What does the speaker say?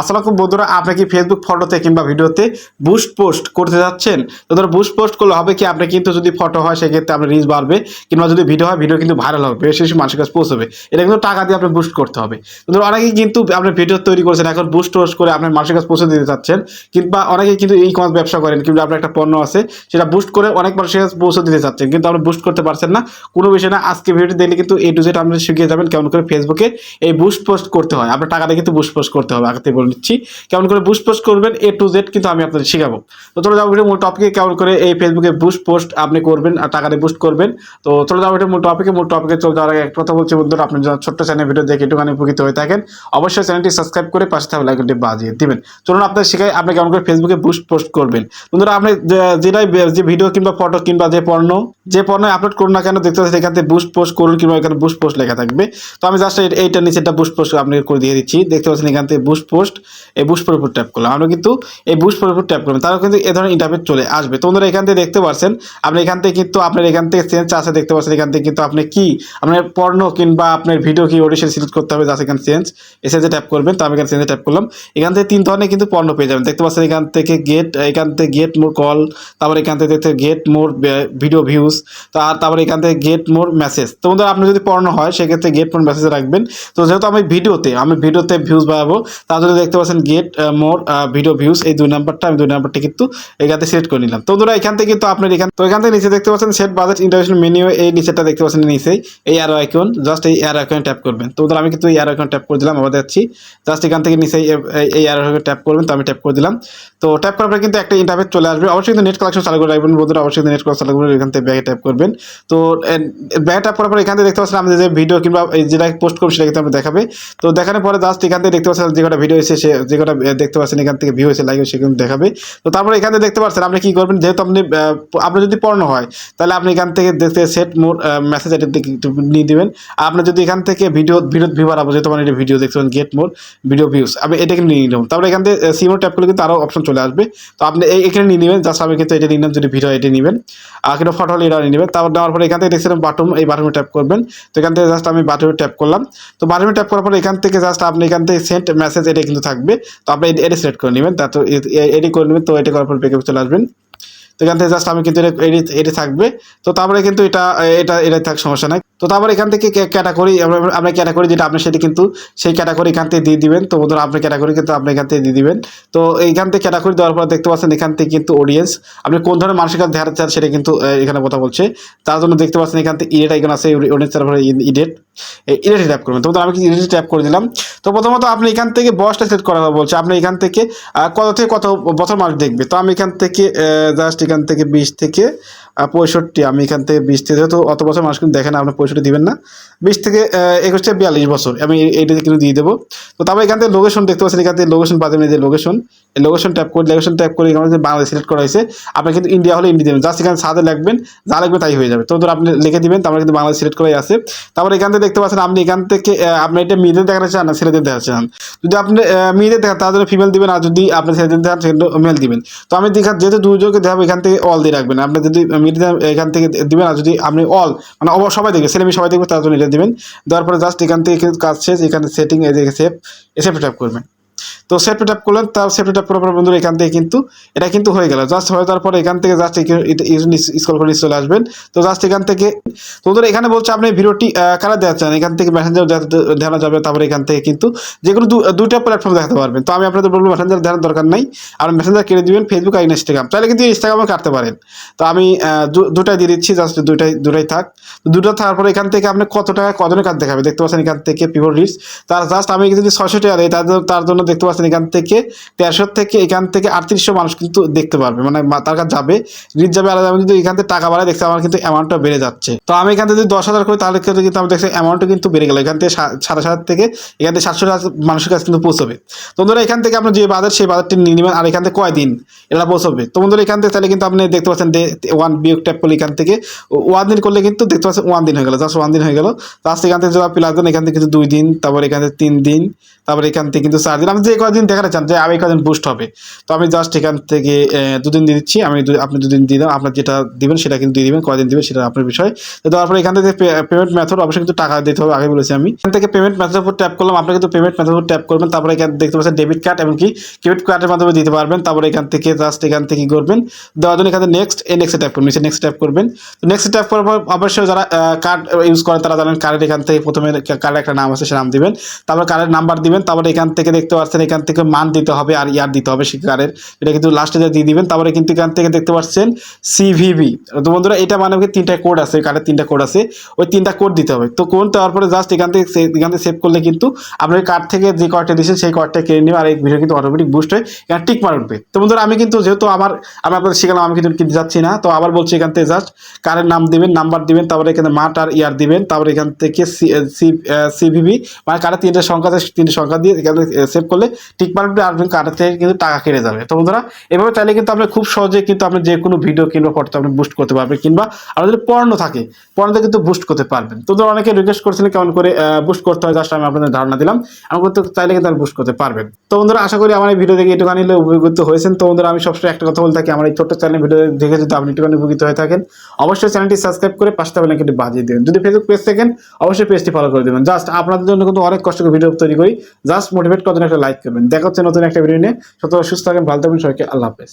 আসসালামু বন্ধুরা, আপনি কি ফেসবুক ফটোতে কিংবা ভিডিওতে বুস্ট পোস্ট করতে যাচ্ছেন? তো ধরো বুস্ট পোস্ট করলে হবে কি, আপনি কিন্তু যদি ফটো হয়, সেক্ষেত্রে আপনার রিচ বাড়বে, কিংবা যদি ভিডিও হয় ভিডিও কিন্তু ভাইরাল হবে, বেশি বেশি মানুষের কাছে পৌঁছবে। এটা কিন্তু টাকা দিয়ে আপনি বুস্ট করতে হবে। তো ধরো অনেকেই কিন্তু আপনি ভিডিও তৈরি করেছেন, এখন বুস্ট পোস্ট করে আপনার মানুষের কাছে পৌঁছে দিতে চাচ্ছেন কিংবা অনেকেই কিন্তু ই কমার্স ব্যবসা করেন, কিংবা আপনার একটা পণ্য আছে, সেটা বুস্ট করে অনেক মানুষের কাছে পৌঁছে দিতে চাচ্ছেন কিন্তু আপনি বুস্ট করতে পারছেন না। কোনো বিষয় না, আজকে ভিডিওটি দেখলে কিন্তু এই টু জেড আপনি শিখিয়ে যাবেন, কেমন করে ফেসবুকে এই বুস্ট পোস্ট করতে হয়। আপনার টাকা দিয়ে কিন্তু বুস্ট পোস্ট করতে হবে, আগে থেকে বলে নিচ্ছি। কেমন করে বুস্ট পোস্ট করবেন এ টু জেড কিন্তু আমি আপনাদের শেখাবো। তো চলে যাব ভিডিও মূল টপিকে কেমন করে এই ফেসবুকে বুস্ট পোস্ট আপনি করবেন আর টাকা দিয়ে বুস্ট করবেন। তো চলে যাব ভিডিও মূল টপিকে মূল টপিকে চলে যাওয়ার একটা কথা বলছি বন্ধুরা, আপনি যারা ছোট্ট চ্যানেল ভিডিও দেখে একটুখানি উপকৃত হয়ে থাকেন, অবশ্যই চ্যানেলটি সাবস্ক্রাইব করে পাশে থাকা লাইকনটি বাজিয়ে দিবেন। চলুন আপনাদের শেখাই আপনি কেমন করে ফেসবুকে বুস্ট পোস্ট করবেন। বন্ধুরা, আপনি যেটাই যে ভিডিও কিংবা ফটো কিংবা যে পণ্য যে পণ্য আপলোড করুন না কেন, দেখতে পাচ্ছেন এখান থেকে বুস্ট পোস্ট করুন কিংবা এখানে বুস্ট পোস্ট লেখা থাকবে। তো আমি জাস্ট এইটার নিচে একটা বুস্ট পোস্ট আপনি করে দিয়ে দিচ্ছি। দেখতে পাচ্ছেন এখান থেকে বুস্ট পোস্ট এই বুস্ট পর উপর ট্যাপ করলাম। আমরা কিন্তু এই বুস্ট পর উপর ট্যাপ করবেন তারও কিন্তু এ ধরনের ইন্টারভিউ চলে আসবে। তো বন্ধুরা, এখান থেকে দেখতে পাচ্ছেন আপনি এখান থেকে কিন্তু আপনার এখান থেকে চেঞ্জ আছে দেখতে পাচ্ছেন এখান থেকে কিন্তু আপনি কি, আপনার পর্ণ কিংবা আপনার ভিডিও কি অডিশন সিলেক্ট করতে হবে যাচ্ছে এখানে চেঞ্জ এসে ট্যাপ করবেন, তো আমি এখানে চেঞ্জে ট্যাপ করলাম। এখান থেকে তিন ধরনের কিন্তু পণ্য পেয়ে যাবেন। দেখতে পাচ্ছেন, এখান থেকে গেট এখান থেকে গেট মোর কল তারপর এখান থেকে দেখতে গেট মোর ভিডিও ভিউজ তার তারপর এখান থেকে গেট মোর মেসেজ তো বন্ধুরা, আপনি যদি পড়ানো হয়, সেক্ষেত্রে গেট মোর মেসেজ রাখবেন। তো যেহেতু আমি ভিডিওতে আমি ভিডিওতে ভিউজ বাড়াবো, তার জন্য দেখতে পাচ্ছেন গেট মোর ভিডিও ভিউজ এই দুই নাম্বারটা আমি দুই নাম্বারটা কিন্তু এখান সিলেক্ট করে নিলাম। তো বন্ধুরা, এখান থেকে কিন্তু আপনার এখান তো এখান থেকে নিচে দেখতে পাচ্ছেন সেট বাজেট ইন্টারন্যাশনাল মেনিউ এই নিচেটা দেখতে পাচ্ছেন নিচেই, এই অ্যারো আইকন জাস্ট এই অ্যারো আইকন ট্যাপ করবেন। তো বন্ধুরা, আমি কিন্তু এই অ্যারো আইকন ট্যাপ করে দিলাম, আবার যাচ্ছি জাস্ট এখান থেকে নিচে এই- এই আইকন ট্যাপ করবেন, তো আমি ট্যাপ করে দিলাম। তো ট্যাপ করার পরে কিন্তু একটা ইন্টারভেট চলে আসবে। অবশ্যই কিন্তু নেট কালেকশন চালু করে রাখবেন বন্ধুরা, অবশ্যই কিন্তু নেট কালেকশন চালু করে এখান থেকে ব্যাগে ট্যাপ করবেন। তো ব্যাগে ট্যাপ করার পরে এখান থেকে দেখতে পাচ্ছেন আমাদের যে ভিডিও কিংবা যেটা পোস্ট করব সেটা কিন্তু আমরা দেখাবে। তো দেখানোর পরে জাস্ট এখান থেকে দেখতে পাচ্ছেন যে কটা ভিডিও এসে সে যে কটা দেখতে পাচ্ছেন, এখান থেকে ভিউ এসে লাইক সে কিন্তু দেখাবে। তো তারপরে এখান দেখতে পাচ্ছেন, আপনি কি করবেন? যেহেতু আপনি আপনি যদি পড়ানো হয়, তাহলে আপনি এখান থেকে দেখতে সেট মোর মেসেজ এটা নিয়ে দিবেন। আপনি যদি এখান থেকে ভিডিও ভিডিও ভিউ বাড়াবো যেহেতু মানে এটা ভিডিও দেখতে পাবেন গেট মোর ভিডিও ভিউস আমি এটাকে নিয়ে নিলাম তারপরে এখান থেকে সিমো ট্যাপ করলে কিন্তু আরও অপশন চলে আসবে। তো আপনি এখানে নিয়ে নেবেন জাস্ট আমি কিন্তু এটা নিলাম যদি ভিডিও এটা নেবেন। আর কিন্তু ফটো হলে এটা নিয়ে নেবেন। তারপর নেওয়ার পরে এখান থেকে দেখছিলাম বাটন এই বাটনে ট্যাপ করবেন। তো এখান থেকে জাস্ট আমি বাটনে ট্যাপ করলাম। তো বাটনে ট্যাপ করার পরে এখান থেকে জাস্ট আপনি এখান থেকে সেন্ট মেসেজ এটা কিন্তু থাকবে, তো আপনি এটা সিলেক্ট করে নেবেন, তা তো এডি করে নেবেন, তো এটি করার পর পেকে চলে আসবেন। তো এখান থেকে জাস্ট আমি কিন্তু এটা এডি থাকবে। তো তারপরে কিন্তু এটা এটা এটা থাক, সমস্যা নাই। তো তারপর এখান থেকে ক্যাটাগরি আমরা ক্যাটাগরি যেটা আপনি সেটা কিন্তু সেই ক্যাটাগরি এখান থেকে দিয়ে দিবেন। তো বন্ধুরা আপনি ক্যাটাগরি কিন্তু আপনি এখান থেকে দিয়ে দিবেন। তো এইখান থেকে ক্যাটাগরি দেওয়ার পর দেখতে পাচ্ছেন এখান থেকে কিন্তু অডিয়েন্স আপনি কোন ধরনের মানুষের কাছে ধ্যান চান সেটা কিন্তু এখানে কথা বলছে। তার জন্য দেখতে পাচ্ছেন এখান থেকে ইডেট আইকন আছে অডিয়েন্স তারপরে ইডেট ইডেট ট্যাপ করবেন। তো আমি ইডেট ট্যাপ করে দিলাম? তো প্রথমত আপনি এখান থেকে বয়সটা সেট করা বলছে। আপনি এখান থেকে কত থেকে কত বছর মানুষ দেখবে? তো আমি এখান থেকে জাস্ট এখান থেকে বিশ থেকে পঁয়ষট্টি, আমি এখান থেকে বিশ থেকে, যেহেতু অত বছর মানুষ কিন্তু দেখেন আপনি পঁয়ষট্টি দিবেন না। বিশ থেকে একুশ থেকে বিয়াল্লিশ বছর, আমি এই- এইটা কিন্তু দিয়ে দেবো। তো তারপর এখান থেকে লোকেশন দেখতে পাচ্ছেন, এখান থেকে লোকেশন পাবেন এই যে লোকেশন এই লোকেশন ট্যাপ করে লোকেশন ট্যাপ করে এখানে বাংলাদেশ সিলেক্ট করা হয়েছে। আপনি কিন্তু ইন্ডিয়া হলে ইন্ডিয়া দেবেন জাস্ট এখানে সাদে লাগবেন, যা লাগবে তাই হয়ে যাবে। তো ধর আপনি লিখে দিবেন, তারপরে কিন্তু বাংলাদেশ সিলেক্ট করাই আছে। তারপর এখান থেকে দেখতে পাচ্ছেন, আপনি এখান থেকে আপনি এটা মেয়েদের দেখাতে চান না, ছেলেদের দেখাতে চান? যদি আপনি মেয়েদের দেখান, তার জন্য ফিমেল দিবেন, আর যদি আপনি ছেলেদের দেখান, সেখানে মেল দিবেন। তো আমি দেখা, যেহেতু দুজনকে দেখাবো, এখান থেকে অল দিয়ে রাখবেন। আপনি যদি মেয়েদের এখান থেকে দিবেন আর যদি আপনি অল মানে অব- সবাই দেখবে ছেলে মেয়ে সবাই দেখবে, তার জন্য এটা দেবেন। দেওয়ার পরে জাস্ট এখান থেকে কাজ শেষ, এখানে সেটিং সেভ এসে ট্যাপ করবেন। তো সেফ ট্যাপ করলেন তার সেফ ট্যাপ করার পর বন্ধুরা এখান থেকে কিন্তু এটা কিন্তু হয়ে গেল। জাস্ট হয়ে যাওয়ার পরে এখান থেকে জাস্ট স্কল করে চলে আসবেন। তো জাস্ট এখান থেকে তো বন্ধুরা এখানে বলছে আপনি ভিডিওটি কারা দেওয়া চান এখান থেকে মেসেঞ্জার দেখানো যাবে, তারপরে এখান থেকে কিন্তু যে কোনো দুইটা প্ল্যাটফর্ম দেখাতে পারবেন। তো আমি আপনাদের বলব মেসেঞ্জার দেখানোর দরকার নাই। আর মেসেঞ্জার কেটে দিবেন ফেসবুক আর ইনস্টাগ্রাম তাহলে কিন্তু ইনস্টাগ্রামও কাটতে পারেন। তো আমি দুটাই দিয়ে দিচ্ছি জাস্ট দুটাই দুটাই থাক। তো দুটো থাকার পরে এখান থেকে আপনি কত টাকা, কজনের কাজ দেখাবে দেখতে পাচ্ছেন এখান থেকে পিভট লিস্ট তার জাস্ট আমি যদি ছয়শো টাকা দিই তার জন্য- জন্য দেখতে পাচ্ছেন এখান থেকে তেরোশো থেকে এখান থেকে আটত্রিশশো মানুষ কিন্তু দেখতে পারবে মানে তার কাছে যাবে রিচ যাবে আলাদা আমি যদি এখান থেকে টাকা বাড়ায় দেখতে আমার কিন্তু অ্যামাউন্টটা বেড়ে যাচ্ছে তো আমি এখান থেকে যদি দশ হাজার করি তাহলে কিন্তু কিন্তু আমি দেখছি অ্যামাউন্টটা কিন্তু বেড়ে গেল এখান থেকে সা- সাতাশ হাজার থেকে এখান থেকে সাতশো মানুষের কাছে কিন্তু পৌঁছবে তো বন্ধুরা এখান থেকে আপনি যে বাজার সেই বাজারটি নিয়ে নেবেন আর এখান থেকে কয়দিন এটা পৌঁছবে তো বন্ধুরা এখান থেকে তাহলে কিন্তু আপনি দেখতে পাচ্ছেন ওয়ান বিয়োগ ট্যাপ করলে এখান থেকে ওয়ান দিন করলে কিন্তু দেখতে পাচ্ছেন ওয়ান দিন হয়ে গেল জাস্ট ওয়ান দিন হয়ে গেল জাস্ট এখান থেকে যদি প্লাস দেন এখান থেকে কিন্তু দুই দিন তারপর এখান থেকে তিন দিন তারপর এখান থেকে কিন্তু চার দিন আপনি যে কদিন দেখাতে চান, যে আমি কদিন বুস্ট হবে, তো আমি জাস্ট এখান থেকে দুদিন দিয়ে দিচ্ছি, আমি আপনি দুদিন দিয়ে আপনার যেটা দিবেন সেটা কিন্তু দিয়ে দিবেন কদিন দিবেন সেটা আপনার বিষয়। তো দেওয়ার এখান থেকে পেমেন্ট মেথড অবশ্যই কিন্তু টাকা দিতে হবে, আগে বলেছি আমি। এখান থেকে পেমেন্ট মেথডের উপর ট্যাপ করলাম, আপনি কিন্তু পেমেন্ট মেথড উপর ট্যাপ করবেন, তারপরে এখানে, দেখতে পাচ্ছেন ডেবিট কার্ড এমনকি ক্রেডিট কার্ডের মাধ্যমে দিতে পারবেন, তারপরে এখান থেকে জাস্ট এখান থেকে কি করবেন। দেওয়ার জন্য এখানে নেক্সট এই নেক্সট ট্যাপ করবেন নেক্সট ট্যাপ করবেন। তো নেক্সট ট্যাপ করার পর অবশ্যই যারা কার্ড ইউজ করেন, তারা জানেন কার্ডের এখান থেকে প্রথমে কার্ডের একটা নাম আছে, সে নাম দিবেন। তারপর কার্ডের নাম্বার দিবেন, তারপরে এখান থেকে দেখতে পাচ্ছেন এখান থেকে মান দিতে হবে আর ইয়ার দিতে হবে সেই কার্ডের এটা কিন্তু লাস্টে যা দিয়ে দিবেন, তারপরে কিন্তু এখান থেকে দেখতে পাচ্ছেন সিভিবি তো বন্ধুরা, এটা মানে তিনটা কোড আছে কার্ডের তিনটা কোড আছে, ওই তিনটা কোড দিতে হবে। তো কোড দেওয়ার পরে জাস্ট এখান থেকে এখান থেকে সেভ করলে কিন্তু আপনার কার্ড থেকে যে কয়েকটা দিয়েছেন, সেই কয়েকটা কিনে নেবে আর এই ভিডিও কিন্তু অটোমেটিক বুস্ট হয়ে এখানে টিক মার উঠবে। তো বন্ধুরা, আমি কিন্তু যেহেতু আমার, আমি আপনাদের শিখালাম, আমি কিন্তু কিনতে যাচ্ছি না, তো আবার বলছি এখান থেকে জাস্ট কারের নাম দিবেন নাম্বার দিবেন, তারপরে এখানে মাঠ আর ইয়ার দিবেন, তারপরে এখান থেকে সিভিবি মানে কারের তিনটে সংখ্যা তিনটে সংখ্যা দিয়ে এখানে সেভ করলে টিক মার উঠবে আর কার্ডের থেকে কিন্তু টাকা কেটে যাবে। তো বন্ধুরা, এভাবে চাইলে কিন্তু আপনি খুব সহজে কিন্তু আপনি যে কোনো ভিডিও কিংবা ফটো আপনি বুস্ট করতে পারবেন কিংবা আপনার যদি পর্ণ থাকে পর্ণতে কিন্তু বুস্ট করতে পারবেন। তো অনেকে রিকোয়েস্ট করছিলেন কেমন করে বুস্ট করতে হয় জাস্ট আমি আপনাদের ধারণা দিলাম। আমি কিন্তু চাইলে কিন্তু আপনি বুস্ট করতে পারবেন। তো বন্ধুরা, আশা করি আমার এই ভিডিও দেখে একটুখানি হলে উপকৃত হয়েছেন। তো বন্ধুরা, আমি সবসময় একটা কথা বলে থাকি, আমার এই ছোট্ট চ্যানেল ভিডিও দেখে যদি আপনি একটুখানি উপকৃত হয়ে থাকেন, অবশ্যই চ্যানেলটি সাবস্ক্রাইব করে পাশে বেলাকে একটু বাজিয়ে দেবেন। যদি ফেসবুক পেজ থাকেন অবশ্যই পেজটি ফলো করে দেবেন। জাস্ট আপনাদের জন্য কিন্তু অনেক কষ্ট করে ভিডিও তৈরি করি। জাস্ট মোটিভেট করার জন্য একটা লাইক করবেন। দেখা হচ্ছে নতুন একটা ভিডিও নিয়ে। সুস্থ থাকেন। ভালো থাকবেন সবাইকে। আল্লাহ হাফেজ।